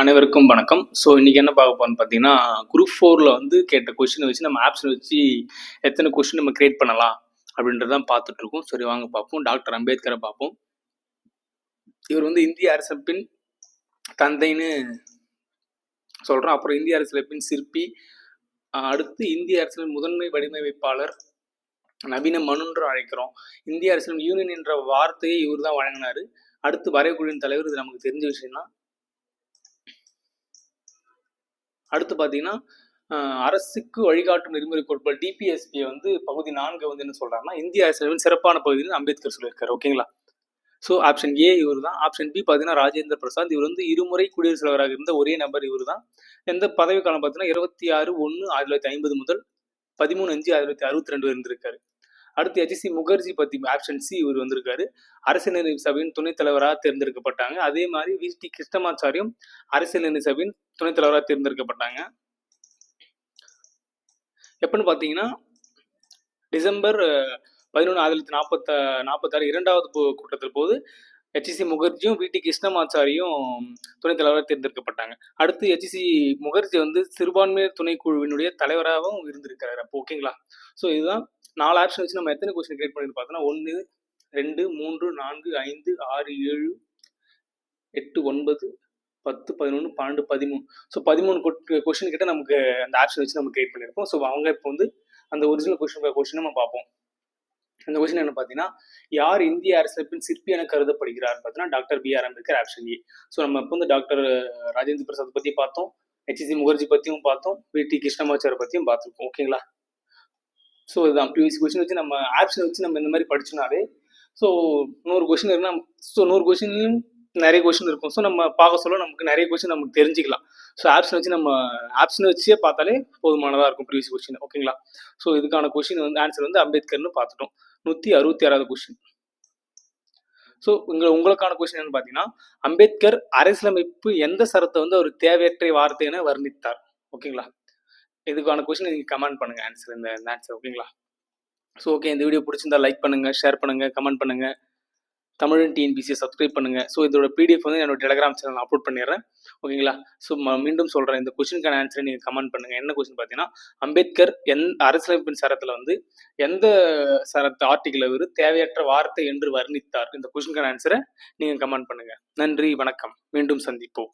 அனைவருக்கும் வணக்கம். ஸோ இன்னைக்கு என்ன பார்க்க போறோம்னு பார்த்தீங்கன்னா குரூப் ஃபோரில் வந்து கேட்ட கொஷினை வச்சு நம்ம ஆப்ஷன் வச்சு எத்தனை கொஷின் நம்ம கிரியேட் பண்ணலாம் அப்படின்றதான் பார்த்துட்டு இருக்கோம். சரி வாங்க பார்ப்போம். டாக்டர் அம்பேத்கரை பார்ப்போம். இவர் வந்து இந்திய அரசமைப்பின் தந்தைன்னு சொல்கிறோம் அப்புறம் இந்திய அரசியலமைப்பின் சிற்பி. அடுத்து இந்திய அரசியல் முதன்மை வடிவமைப்பாளர் நவீன மனுன்று அழைக்கிறோம். இந்திய அரசியல் யூனியன் என்ற வார்த்தையை இவர் தான் வழங்கினார். அடுத்து வரைகுழுவின் தலைவர் இது நமக்கு தெரிஞ்ச விஷயம் தான் அடுத்து பார்த்தீங்கன்னா அரசுக்கு வழிகாட்டும் நெறிமுறை கோட்பாடு டிபிஎஸ்பியை வந்து பகுதி நான்கு வந்து என்ன சொல்றாருன்னா இந்திய அரசியலமைப்பின் சிறப்பான பகுதின்னு அம்பேத்கர் சொல்லியிருக்காரு ஓகேங்களா ஸோ ஆப்ஷன் ஏ இவர் தான் ஆப்ஷன் பி பார்த்தீங்கன்னா ராஜேந்திர பிரசாத். இவர் வந்து இருமுறை குடியரசுத் தலைவராக இருந்த ஒரே நபர் இவர் தான் எந்த பதவி காலம் பார்த்தீங்கன்னா இருபத்தி ஆறு ஒன்று ஆயிரத்தி தொள்ளாயிரத்தி ஐம்பது முதல் பதிமூணு அஞ்சு ஆயிரத்தி தொள்ளாயிரத்தி அறுபத்தி ரெண்டு இருந்திருக்காரு. அடுத்து ஹெச்சி முகர்ஜி பத்தி ஆப்ஷன் சி இவர் வந்திருக்காரு. அரசியல் சபையின் துணைத் தலைவராக தேர்ந்தெடுக்கப்பட்டாங்க. அதே மாதிரி வி டி கிருஷ்ணமாச்சாரியும் அரசியல் சபையின் துணைத் தலைவராக தேர்ந்தெடுக்கப்பட்டாங்க. எப்பன்னு பார்த்தீங்கன்னா டிசம்பர் பதினொன்று ஆயிரத்தி நாற்பத்த நாற்பத்தாறு இரண்டாவது போ- கூட்டத்தில் போது ஹெச்சிசி முகர்ஜியும் வி டி கிருஷ்ணமாச்சாரியும் துணைத் தலைவராக தேர்ந்தெடுக்கப்பட்டாங்க. அடுத்து ஹெச்சிசி முகர்ஜி வந்து சிறுபான்மையர் துணைக்குழுவினுடைய தலைவராகவும் இருந்திருக்கிறாரு. அப்போ ஓகேங்களா ஸோ இதுதான் நாலு ஆப்ஷன் வச்சு நம்ம எத்தனை கொஸ்டின் கிரியேட் பண்ணி பார்த்தோம்னா ஒன்று ரெண்டு மூன்று நான்கு ஐந்து ஆறு ஏழு எட்டு ஒன்பது பத்து பதினொன்று பன்னெண்டு பதிமூணு. ஸோ பதிமூணு கொஸ்டின் கிட்ட நமக்கு அந்த ஆப்ஷன் வச்சு நம்ம கிரியேட் பண்ணியிருக்கோம். ஸோ அவங்க இப்போ வந்து அந்த ஒரிஜினல் கொஸ்டின் கொஸ்டின் நம்ம பார்ப்போம். அந்த கொஸ்டின் என்ன பார்த்தீங்கன்னா யார் இந்திய அரசியலமைப்பின் சிற்பி என கருதப்படுகிறார் பார்த்தீங்கன்னா doctor B R Ambedkar option A so நம்ம இப்போ வந்து டாக்டர் ராஜேந்திர பிரசாத் பற்றி பார்த்தோம் ஹெச்சி முகர்ஜி பற்றியும் பார்த்தோம் வி டி கிருஷ்ணமாச்சாரை பற்றியும் பார்த்துருக்கோம். ஓகேங்களா ஸோ இதுதான் ப்ரீவியஸ் கொஸ்டின் வச்சு நம்ம ஆப்ஷன் வச்சு நம்ம இந்த மாதிரி படிச்சோனாலே ஸோ நூறு கொஸ்டின் இருக்குன்னா ஸோ நூறு கொஸ்டின்லையும் நிறைய கொஸ்டின் இருக்கும். ஸோ நம்ம பார்க்க சொல்ல நமக்கு நிறைய கொஸ்டின் நமக்கு தெரிஞ்சுக்கலாம். ஸோ ஆப்ஷன் வச்சு நம்ம ஆப்ஷன் வச்சே பார்த்தாலே போதுமானதாக இருக்கும் ப்ரீவியஸ் கொஸ்டின் ஓகேங்களா ஸோ இதுக்கான கொஸ்டின் வந்து ஆன்சர் வந்து அம்பேத்கர்னு பார்த்துட்டோம். நூற்றி அறுபத்தி ஆறாவது கொஸ்டின் ஸோ உங்களை உங்களுக்கான கொஸ்டின் என்னன்னு பார்த்தீங்கன்னா அம்பேத்கர் அரசியலமைப்பு எந்த சரத்தை வந்து அவர் தேவையற்ற வார்த்தை என வர்ணித்தார் ஓகேங்களா இதுக்கான கொஸ்டின் நீங்கள் கமெண்ட் பண்ணுங்கள் ஆன்சர் இந்த ஆன்சர் ஓகேங்களா ஸோ ஓகே இந்த வீடியோ பிடிச்சிருந்தா லைக் பண்ணுங்கள் ஷேர் பண்ணுங்கள் கமெண்ட் பண்ணுங்கள் தமிழன் டிஎன்பிசியை சப்ஸ்கிரைப் பண்ணுங்கள் ஸோ இதோட பிடிஎஃப் வந்து என்னோட டெலிகிராம் சேனல் அப்லோட் பண்ணிடுறேன். ஓகேங்களா ஸோ மீண்டும் சொல்கிறேன் இந்த கொஸ்டினுக்கான ஆன்சரை நீங்கள் கமெண்ட் பண்ணுங்க. என்ன கொஸ்டின் பார்த்தீங்கன்னா அம்பேத்கர் எந் அரசியலமைப்பின் சரத்தில் வந்து எந்த சரத்து ஆர்டிகிள் அவர் தேவையற்ற வார்த்தை என்று வர்ணித்தார்? இந்த கொஸ்டினுக்கான ஆன்சரை நீங்கள் கமெண்ட் பண்ணுங்கள் நன்றி வணக்கம். மீண்டும் சந்திப்போம்.